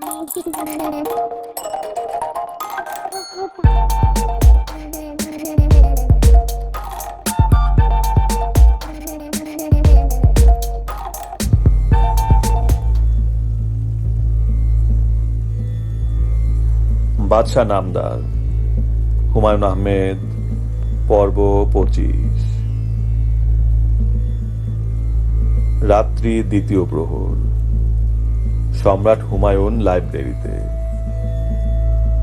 বাদশাহ নামদার হুমায়ুন আহমেদ পর্ব পঁচিশ। রাত্রি দ্বিতীয় প্রহর। সম্রাট হুমায়ুন লাইব্রেরিতে।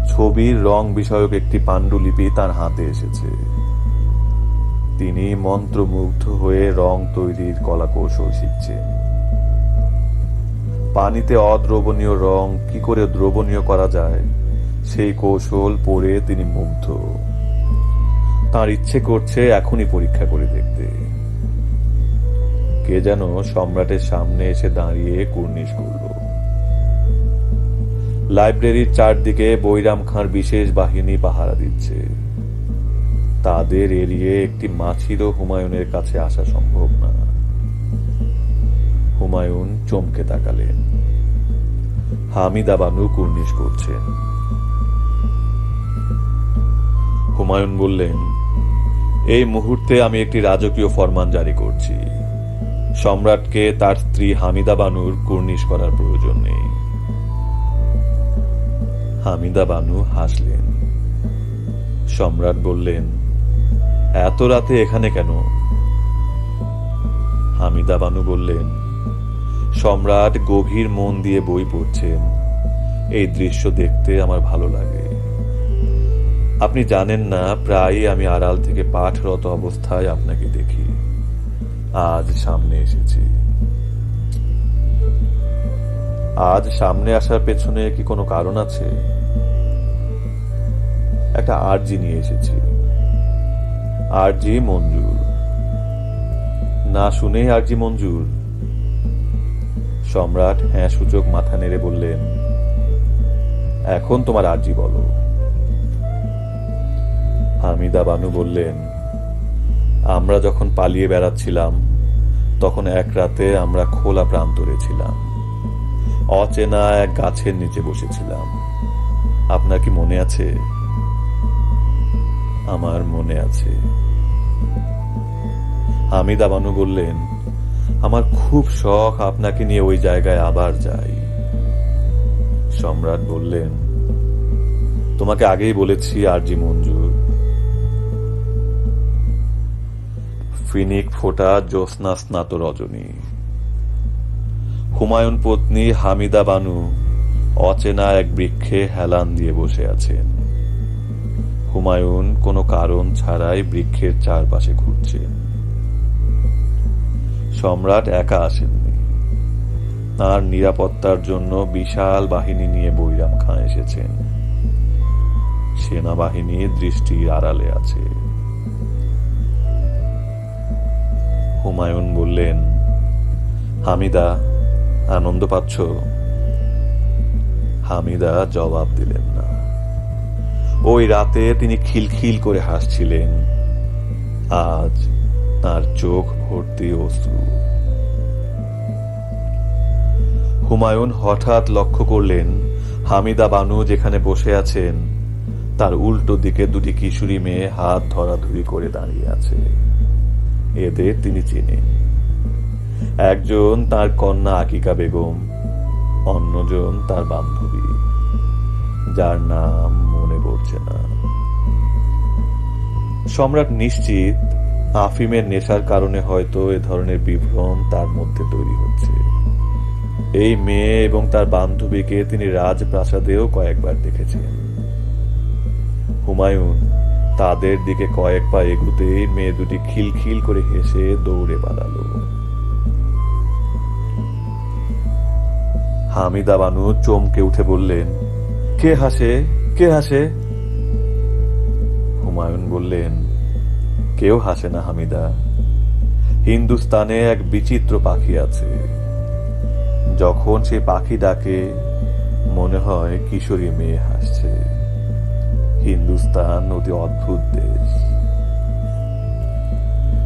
ছবির রং বিষয়ক একটি পাণ্ডুলিপি তার হাতে এসেছে। তিনি মন্ত্রমুগ্ধ হয়ে রং তৈরির কলাকৌশল শিখছেন। পানিতে অদ্রবণীয় রং কি করে দ্রবণীয় করা যায়, সেই কৌশল পড়ে তিনি মুগ্ধ। তার ইচ্ছে করছে এখনই পরীক্ষা করে দেখতে। কে যেন সম্রাটের সামনে এসে দাঁড়িয়ে কুর্নিশ করল। লাইব্রেরির চারদিকে বৈরাম খাঁর বিশেষ বাহিনী পাহারা দিচ্ছে। তাদের এড়িয়ে একটি মাছিরও হুমায়ুনের কাছে আসা সম্ভব না। হুমায়ুন চমকে তাকালেন। হামিদা বানু কুর্নিশ করছেন। হুমায়ুন বললেন, এই মুহূর্তে আমি একটি রাজকীয় ফরমান জারি করছি। সম্রাটকে তার স্ত্রী হামিদা বানুর কুর্নিশ করার প্রয়োজন নেই। হামিদা বানু হাসলেন। সম্রাট বললেন, এত রাতে এখানে কেন? হামিদা বানু বললেন, সম্রাট গভীর মন দিয়ে বই পড়ছেন। এই দৃশ্য দেখতে আমার ভালো লাগে। আপনি জানেন না, প্রায়ই আমি আড়াল থেকে পাঠরত অবস্থায় আপনাকে দেখি। আজ সামনে এসেছি। আজ সামনে আসার পেছনে কি কোনো কারণ আছে? একটা আরজি নিয়ে এসেছি। আরজি মঞ্জুর। না শুনেই আরজি মঞ্জুর। সম্রাট হ্যাঁ সূচক মাথা নেড়ে বললেন, এখন তোমার আরজি বলো। হামিদা বানু বললেন, আমরা যখন পালিয়ে বেড়াচ্ছিলাম, তখন এক রাতে আমরা খোলা প্রান্তরে ছিলাম। অচেনা এক গাছের নিচে বসেছিলাম। আপনার কি মনে আছে? আমার মনে আছে। হামিদা বানু বললেন, আমার খুব শখ আপনাকে নিয়ে ওই জায়গায় আবার যাই। সম্রাট বললেন, তোমাকে আগেই বলেছি, আরজি মঞ্জুর। ফিনিক ফোটা জ্যোৎস্না স্নাত রজনী। হুমায়ুন পত্নী হামিদা বানু অচেনা এক বৃক্ষে হেলান দিয়ে বসে আছেন। হুমায়ুন কোনো কারণ ছাড়াই বৃক্ষের চারপাশে ঘুরছে। সম্রাট একা আসেননি। তার নিরাপত্তার জন্য বিশাল বাহিনী নিয়ে বৈরাম খাঁ এসেছেন। সেনাবাহিনী দৃষ্টির আড়ালে আছে। হুমায়ুন বললেন, হামিদা, আনন্দ পাচ্ছ? হামিদা জবাব দিলেন না। ওই রাতে তিনি খিলখিল করে হাসছিলেন। আজ তার চোখ ভর্তি অশ্রু। হুমায়ুন হঠাৎ লক্ষ্য করলেন, হামিদা বানু যেখানে বসে আছেন, তার উল্টো দিকে দুটি কিশোরী মেয়ে হাত ধরাধরি করে দাঁড়িয়ে আছে। এদের তিনি চেনেন। একজন তার কন্যা আকিকা বেগম, অন্যজন তার বান্ধবী, যার নাম পড়ছে না সম্রাট নিশ্চিত আফিমের নেশার কারণে হয়তো এ ধরনের বিভ্রম তার মধ্যে তৈরি হচ্ছে। এই মেয়ে এবং তার বান্ধবীকে তিনি রাজপ্রাসাদেও কয়েকবার দেখেছেন। হুমায়ুন, তাদের দিকে কয়েক পা এগুতেই মেয়ে দুটি খিলখিল করে হেসে দৌড়ে পালালো। হামিদা বানু চমকে উঠে বললেন, কে হাসে? কে হাসে? হুমায়ুন বললেন, কেউ হাসে না হামিদা। হিন্দুস্তানে এক বিচিত্র পাখি আছে। যখন সে পাখি ডাকে, মনে হয় কিশোরী মেয়ে হাসছে। হিন্দুস্তান অতি অদ্ভুত দেশ।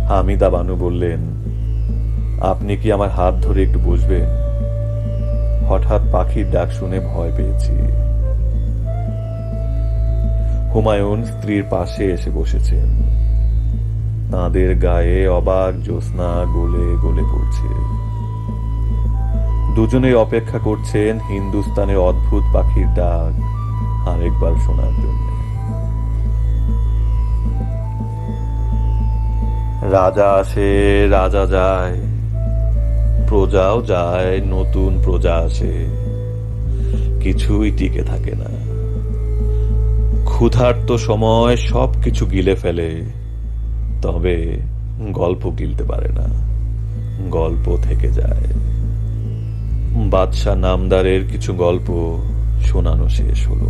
হামিদা বানু বললেন, আপনি কি আমার হাত ধরে একটু বসবেন হঠাৎ পাখির ডাক শুনে ভয় পেয়েছি। হুমায়ুন স্ত্রীর পাশে এসে বসেছেন তাঁদের গায়ে অবাক জ্যোৎস্না গলে গলে পড়ছে। দুজনেই অপেক্ষা করছেন হিন্দুস্তানের অদ্ভুত পাখির ডাক আরেকবার শোনার জন্য। রাজা আসে, রাজা যায়, প্রজাও যায়, নতুন প্রজা আসে। কিছুই টিকে থাকে না। ক্ষুধার্ত সময় সব কিছু গিলে ফেলে। তবে গল্প গিলতে পারে না। গল্প থেকে যায়। বাদশাহ নামদারের কিছু গল্প শোনানো শেষ হলো।